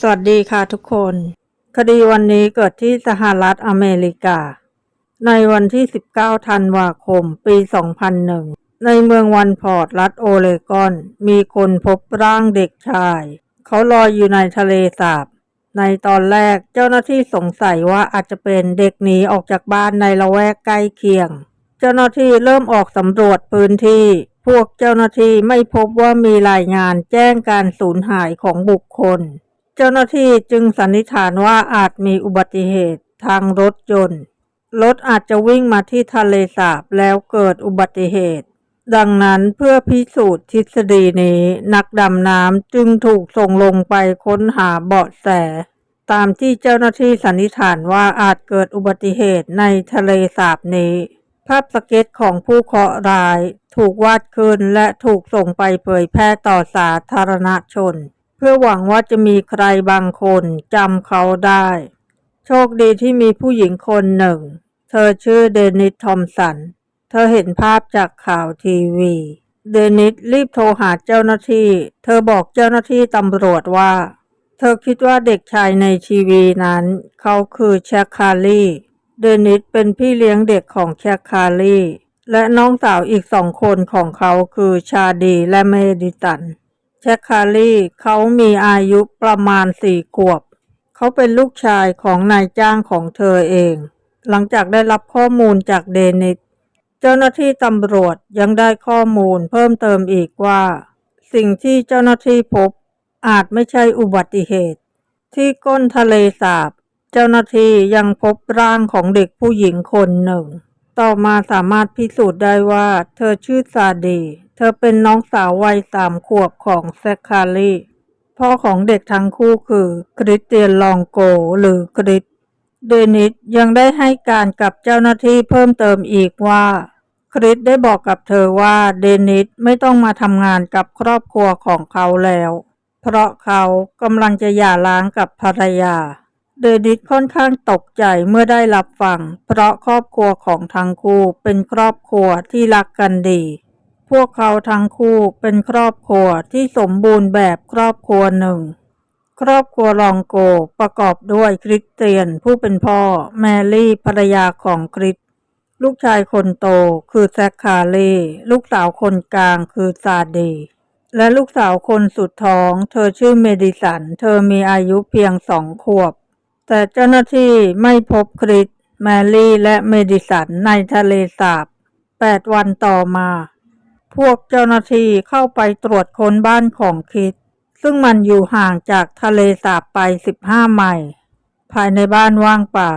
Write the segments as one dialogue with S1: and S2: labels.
S1: สวัสดีค่ะทุกคน คดีวันนี้เกิดที่สหรัฐอเมริกา ในวันที่ 19 ธันวาคม ปี 2001 ในเมืองวันพอร์ตรัฐโอเลกอน มีคนพบร่างเด็กชาย เขาลอยอยู่ในทะเลสาบ ในตอนแรกเจ้าหน้าที่สงสัยว่าอาจจะเป็นเด็กหนีออกจากบ้านในละแวกใกล้เคียง เจ้าหน้าที่เริ่มออกสำรวจพื้นที่ พวกเจ้าหน้าที่ไม่พบว่ามีรายงานแจ้งการสูญหายของบุคคล เจ้าหน้าที่จึงสันนิษฐานว่าอาจมีอุบัติเหตุทางรถยนต์ รถอาจจะวิ่งมาที่ทะเลสาบแล้วเกิดอุบัติเหตุ ดังนั้นเพื่อพิสูจน์ทฤษฎีนี้นักดำน้ำจึงถูกส่งลงไปค้นหาเบาะแส ตามที่เจ้าหน้าที่สันนิษฐานว่าอาจเกิดอุบัติเหตุในทะเลสาบนี้ ภาพสเก็ตของผู้เคราะห์ร้าย ถูกวาดขึ้นและถูกส่งไปเผยแพร่ต่อสาธารณชน เพื่อหวังว่าจะมีใครบางคนจำเขาได้ โชคดีที่มีผู้หญิงคนหนึ่ง เธอชื่อเดนิสทอมสัน เธอเห็นภาพจากข่าวทีวี เดนิสรีบโทรหาเจ้าหน้าที่ เธอบอกเจ้าหน้าที่ตำรวจว่า เธอคิดว่าเด็กชายในทีวีนั้น เขาคือแชคคารีเดนิสเป็นพี่เลี้ยงเด็กของแชคคารีและน้องสาวอีกสองคนของเขาคือชาดีและเมดิสัน แชคคารีเขามีอายุประมาณสี่ขวบ เขาเป็นลูกชายของนายจ้างของเธอเอง หลังจากได้รับข้อมูลจากเดนิสเจ้าหน้าที่ตำรวจยังได้ข้อมูลเพิ่มเติมอีกว่า สิ่งที่เจ้าหน้าที่พบอาจไม่ใช่อุบัติเหตุ ที่ก้นทะเลสาบ เจ้าหน้าที่ยังพบร่างของเด็กผู้หญิงคนหนึ่ง ต่อมาสามารถพิสูจน์ได้ว่า เธอชื่อซาดี เธอเป็นน้องสาววัยสามขวบของแซคคารีพ่อของเด็กทั้งคู่คือ คริสเตียนลองโกหรือคริสเดนิสยังได้ให้การกับเจ้าหน้าที่เพิ่มเติมอีกว่า คริสได้บอกกับเธอว่าเดนิสไม่ต้องมาทำงานกับครอบครัวของเขาแล้ว เพราะเขากำลังจะหย่าร้างกับภรรยา เดนิสค่อนข้างตกใจเมื่อได้รับฟัง เพราะครอบครัวของทั้งคู่เป็นครอบครัวที่รักกันดี พวกเขาทั้งคู่เป็นครอบครัวที่สมบูรณ์แบบครอบครัวหนึ่ง ครอบครัวลองโกประกอบด้วยคริสเตียนผู้เป็นพ่อ แมรี่ภรรยาของคริส ลูกชายคนโตคือแซคคารีลูกสาวคนกลางคือซาดี และลูกสาวคนสุดท้อง เธอชื่อเมดิสัน เธอมีอายุเพียงสองขวบ แต่เจ้าหน้าที่ไม่พบคริสแมรี่และเมดิสันในทะเลสาบแปดวันต่อมา พวกเจ้าหน้าที่เข้าไปตรวจค้นบ้านของคริสซึ่งมันอยู่ห่างจากทะเลสาบไป15ไมล์ภายในบ้านว่างเปล่า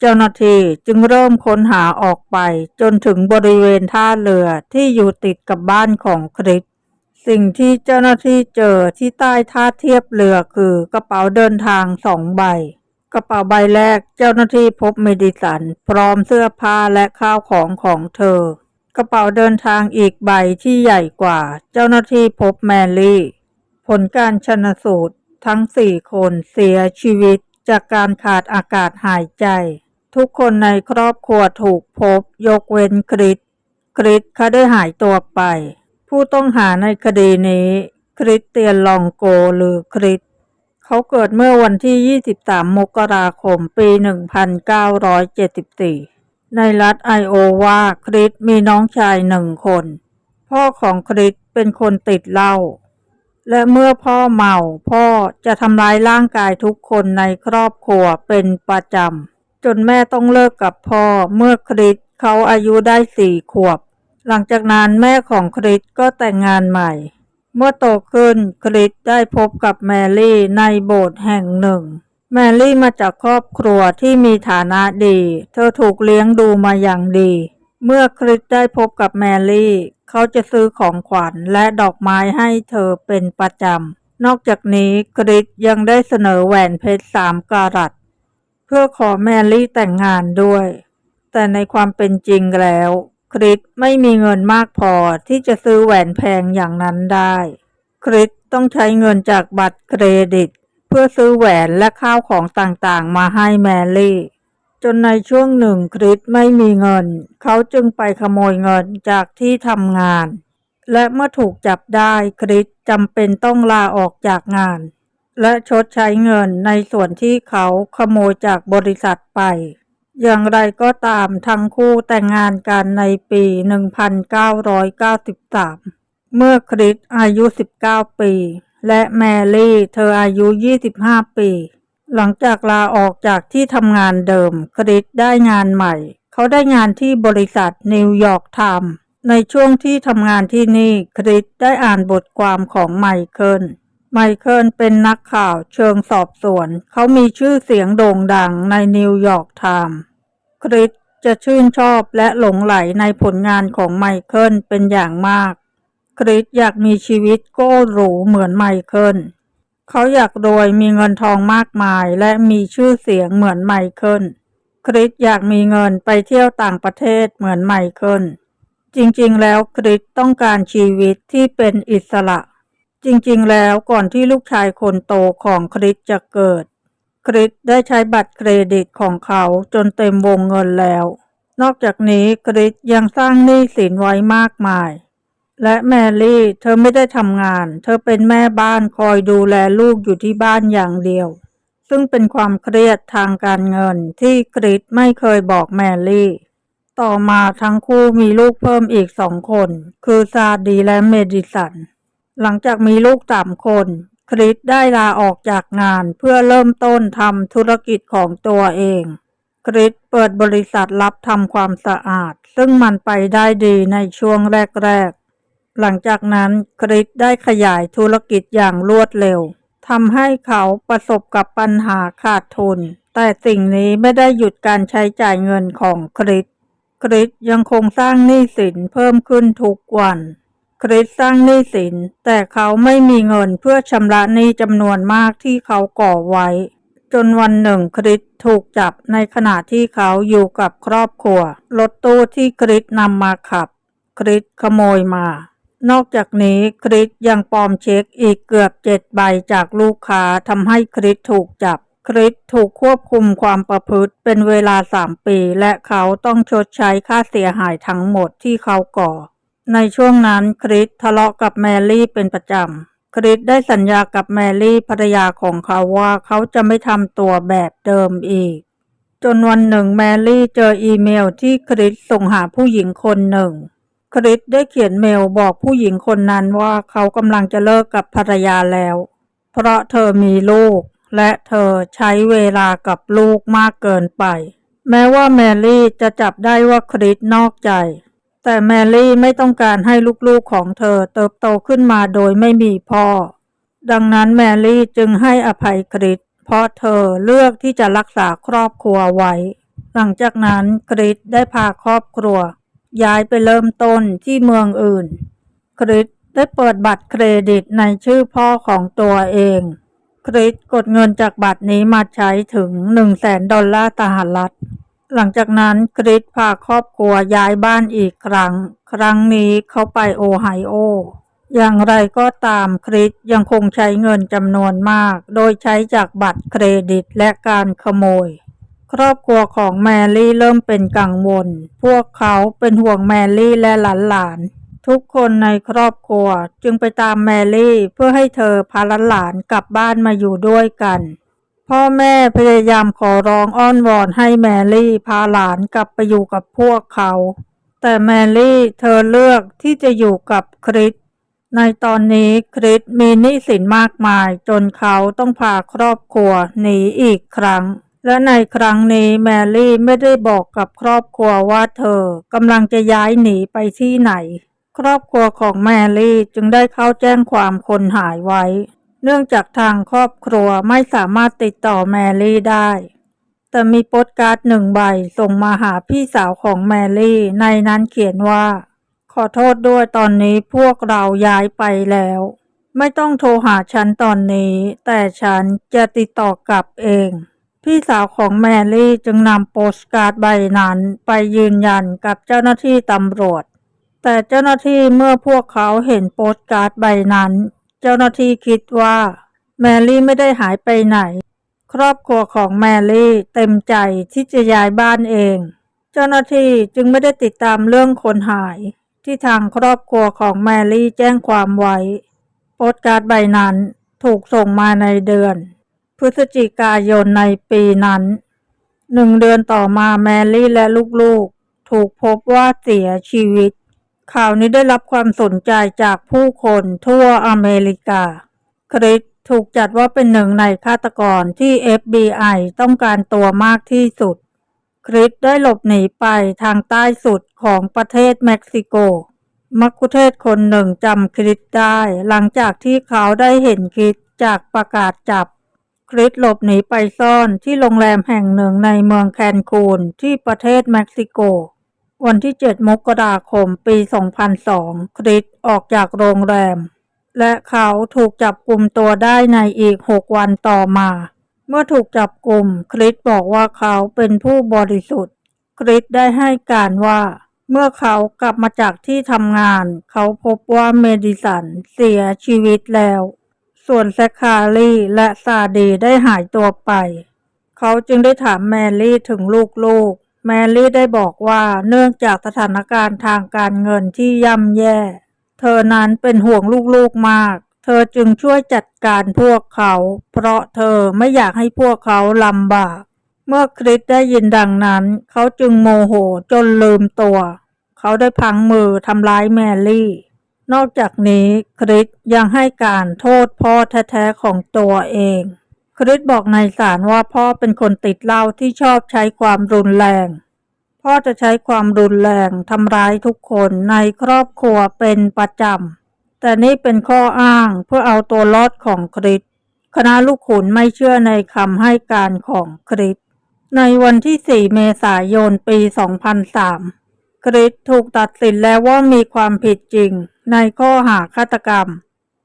S1: เจ้าหน้าที่จึงเริ่มค้นหาออกไปจนถึงบริเวณท่าเรือที่อยู่ติดกับบ้านของคริสสิ่งที่เจ้าหน้าที่เจอที่ใต้ท่าเทียบเรือคือกระเป๋าเดินทางสองใบ กระเป๋าใบแรกเจ้าหน้าที่พบเมดิสัน พร้อมเสื้อผ้าและข้าวของของเธอ กระเป๋าเดินทางอีกใบที่ใหญ่กว่า เจ้าหน้าที่พบแมรี่ ผลการชนสูตรทั้งสี่คนเสียชีวิตจากการขาดอากาศหายใจ ทุกคนในครอบครัวถูกพบยกเว้นคริสคริสเขาได้หายตัวไป ผู้ต้องหาในคดีนี้ คริสเตียนลองโกหรือคริสเขาเกิดเมื่อวันที่ 23 มกราคม ปี 1974 ในรัฐไอโอวาคริสมีน้องชายหนึ่งคน พ่อของคริสเป็นคนติดเหล้าและเมื่อพ่อเมาพ่อจะทำร้ายร่างกายทุกคนในครอบครัวเป็นประจำจนแม่ต้องเลิกกับพ่อเมื่อคริสเขาอายุได้สี่ขวบ หลังจากนั้นแม่ของคริสก็แต่งงานใหม่ เมื่อโตขึ้นคริสได้พบกับแมรี่ในโบสถ์แห่งหนึ่ง แมรี่มาจากครอบครัวที่มีฐานะดี เธอถูกเลี้ยงดูมาอย่างดี เมื่อคริสได้พบกับแมรี่ เขาจะซื้อของขวัญและดอกไม้ให้เธอเป็นประจำ นอกจากนี้คริสยังได้เสนอแหวนเพชรสามการัตเพื่อขอแมรี่แต่งงานด้วย แต่ในความเป็นจริงแล้ว คริสไม่มีเงินมากพอที่จะซื้อแหวนแพงอย่างนั้นได้ คริสต้องใช้เงินจากบัตรเครดิต พื่อซื้อแหวนและข้าวของต่างๆ มาให้แมรี่ จนในช่วงหนึ่งคริสไม่มีเงิน เขาจึงไปขโมยเงินจากที่ทำงาน และเมื่อถูกจับได้คริสจำเป็นต้องลาออกจากงาน และชดใช้เงินในส่วนที่เขาขโมยจากบริษัทไป อย่างไรก็ตามทั้งคู่แต่งงานกันในปี 1993 เมื่อคริสอายุ 19 ปี และแมรี่ เธออายุ 25 ปี หลังจากลาออกจากที่ทำงานเดิม คริสได้งานใหม่ เขาได้งานที่บริษัทนิวยอร์กไทม์ในช่วงที่ทำงานที่นี่ คริสได้อ่านบทความของไมเคิลไมเคิลเป็นนักข่าวเชิงสอบสวน เขามีชื่อเสียงโด่งดังในนิวยอร์กไทม์คริสจะชื่นชอบและหลงไหลในผลงานของไมเคิลเป็นอย่างมาก คริสอยากมีชีวิตโก้หรูเหมือนไมเคิลเขาอยากรวยมีเงินทองมากมายและมีชื่อเสียงเหมือนไมเคิลคริสอยากมีเงินไปเที่ยวต่างประเทศเหมือนไมเคิลจริงๆ แล้วคริสต้องการชีวิตที่เป็นอิสระ จริงๆ แล้วก่อนที่ลูกชายคนโตของคริสจะเกิด คริสได้ใช้บัตรเครดิตของเขาจนเต็มวงเงินแล้ว นอกจากนี้คริสยังสร้างหนี้สินไว้มากมาย และแมรี่ เธอไม่ได้ทำงาน เธอเป็นแม่บ้านคอยดูแลลูกอยู่ที่บ้านอย่างเดียว ซึ่งเป็นความเครียดทางการเงินที่คริสไม่เคยบอกแมรี่ ต่อมาทั้งคู่มีลูกเพิ่มอีกสองคน คือซาดีและเมดิสัน หลังจากมีลูกสามคน คริสได้ลาออกจากงานเพื่อเริ่มต้นทำธุรกิจของตัวเองคริสเปิดบริษัทรับทำความสะอาด ซึ่งมันไปได้ดีในช่วงแรก ๆ หลังจากนั้นคริสได้ขยายธุรกิจอย่างรวดเร็วทำให้เขาประสบกับปัญหาขาดทุน แต่สิ่งนี้ไม่ได้หยุดการใช้จ่ายเงินของคริสคริสยังคงสร้างหนี้สินเพิ่มขึ้นทุกวัน คริสสร้างหนี้สิน แต่เขาไม่มีเงินเพื่อชำระหนี้จำนวนมากที่เขาก่อไว้ จนวันหนึ่งคริสถูกจับในขณะที่เขาอยู่กับครอบครัว รถตู้ที่คริสนำมาขับ คริสขโมยมา นอกจากนี้คริสยังปลอมเช็คอีกเกือบเจ็ดใบจากลูกค้าทำให้คริสถูกจับ คริสถูกควบคุมความประพฤติเป็นเวลาสามปี และเขาต้องชดใช้ค่าเสียหายทั้งหมดที่เขาก่อ ในช่วงนั้นคริสทะเลาะกับแมรี่เป็นประจำ คริสได้สัญญากับแมรี่ภรรยาของเขาว่าเขาจะไม่ทำตัวแบบเดิมอีก จนวันหนึ่งแมรี่เจออีเมลที่คริสส่งหาผู้หญิงคนหนึ่ง คริสได้เขียนเมลบอกผู้หญิงคนนั้นว่าเขากำลังจะเลิกกับภรรยาแล้ว เพราะเธอมีลูก และเธอใช้เวลากับลูกมากเกินไป แม้ว่าแมรี่จะจับได้ว่าคริสนอกใจ แต่แมรี่ไม่ต้องการให้ลูกๆของเธอเติบโตขึ้นมาโดยไม่มีพ่อ ดังนั้นแมรี่จึงให้อภัยคริสเพราะเธอเลือกที่จะรักษาครอบครัวไว้ หลังจากนั้นคริสได้พาครอบครัว ย้ายไปเริ่มต้นที่เมืองอื่น คริสได้เปิดบัตรเครดิตในชื่อพ่อของตัวเอง คริสกดเงินจากบัตรนี้มาใช้ถึง1 0 0 0 0แสนดอลลาร์สหรัฐ หลังจากนั้นคริสพาครอบครัวย้ายบ้านอีกครั้ง ครั้งนี้เขาไปโอไฮโอ อย่างไรก็ตามคริสยังคงใช้เงินจำนวนมาก โดยใช้จากบัตรเครดิตและการขโมย ครอบครัวของแมรี่เริ่มเป็นกังวล พวกเขาเป็นห่วงแมรี่และหลานๆ ทุกคนในครอบครัวจึงไปตามแมรี่เพื่อให้เธอพาหลานๆกลับบ้านมาอยู่ด้วยกัน พ่อแม่พยายามขอร้องอ้อนวอนให้แมรี่พาหลานกลับไปอยู่กับพวกเขา แต่แมรี่เธอเลือกที่จะอยู่กับคริสในตอนนี้คริสมีหนี้สินมากมายจนเขาต้องพาครอบครัวหนีอีกครั้ง และในครั้งนี้แมรี่ไม่ได้บอกกับครอบครัวว่าเธอกำลังจะย้ายหนีไปที่ไหน ครอบครัวของแมรี่จึงได้เข้าแจ้งความคนหายไว้ เนื่องจากทางครอบครัวไม่สามารถติดต่อแมรี่ได้ แต่มีโปสการ์ดหนึ่งใบส่งมาหาพี่สาวของแมรี่ ในนั้นเขียนว่า ขอโทษด้วยตอนนี้พวกเราย้ายไปแล้ว ไม่ต้องโทรหาฉันตอนนี้ แต่ฉันจะติดต่อกลับเอง พี่สาวของแมรี่จึงนำโปสการ์ดใบนั้นไปยืนยันกับเจ้าหน้าที่ตำรวจ แต่เจ้าหน้าที่เมื่อพวกเขาเห็นโปสการ์ดใบนั้น เจ้าหน้าที่คิดว่าแมรี่ไม่ได้หายไปไหน ครอบครัวของแมรี่เต็มใจที่จะย้ายบ้านเอง เจ้าหน้าที่จึงไม่ได้ติดตามเรื่องคนหาย ที่ทางครอบครัวของแมรี่แจ้งความไว้ โปสการ์ดใบนั้นถูกส่งมาในเดือน พฤศจิกายนในปีนั้นหนึ่งเดือนต่อมาแมรี่และลูกๆ ถูกพบว่าเสียชีวิต ข่าวนี้ได้รับความสนใจจากผู้คนทั่วอเมริกา คริสถูกจัดว่าเป็นหนึ่งในฆาตกรที่ FBI ต้องการตัวมากที่สุด คริสได้หลบหนีไปทางใต้สุดของประเทศเม็กซิโก มักคุเทศคนหนึ่งจำคริสได้ หลังจากที่เขาได้เห็นคริสจากประกาศจับ คริสหลบหนีไปซ่อนที่โรงแรมแห่งหนึ่งในเมืองแคนคูนที่ประเทศเม็กซิโก วันที่ 7 มกราคมปี 2002 คริสออกจากโรงแรม และเขาถูกจับกลุ่มตัวได้ในอีก 6 วันต่อมา เมื่อถูกจับกลุ่ม คริสบอกว่าเขาเป็นผู้บริสุทธิ์ คริสได้ให้การว่าเมื่อเขากลับมาจากที่ทำงาน เขาพบว่าเมดิสันเสียชีวิตแล้ว ส่วนแซคคารีและซาดีได้หายตัวไป เขาจึงได้ถามแมรี่ถึงลูกๆ แมรี่ได้บอกว่าเนื่องจากสถานการณ์ทางการเงินที่ย่ำแย่ เธอนั้นเป็นห่วงลูกๆมาก เธอจึงช่วยจัดการพวกเขา เพราะเธอไม่อยากให้พวกเขาลำบาก เมื่อคริสได้ยินดังนั้น เขาจึงโมโหจนลืมตัว เขาได้พังมือทำร้ายแมรี่ นอกจากนี้คริสยังให้การโทษพ่อแท้ๆของตัวเอง คริสบอกในศาลว่าพ่อเป็นคนติดเหล้าที่ชอบใช้ความรุนแรง พ่อจะใช้ความรุนแรงทำร้ายทุกคนในครอบครัวเป็นประจำ แต่นี่เป็นข้ออ้างเพื่อเอาตัวรอดของคริสคณะลูกขุนไม่เชื่อในคำให้การของคริสในวันที่ 4 เมษายน ปี 2003 คริสถูกตัดสินแล้วว่ามีความผิดจริง ในข้อหาฆาตกรรม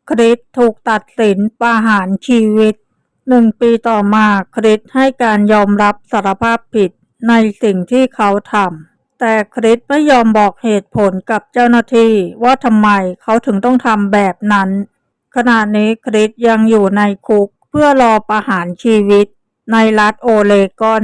S1: คริสถูกตัดสินประหารชีวิตหนึ่งปีต่อมาคริสให้การยอมรับสารภาพผิดในสิ่งที่เขาทำแต่คริสไม่ยอมบอกเหตุผลกับเจ้าหน้าที่ว่าทำไมเขาถึงต้องทำแบบนั้น ขณะนี้คริสยังอยู่ในคุกเพื่อรอประหารชีวิตในรัฐโอเลกอน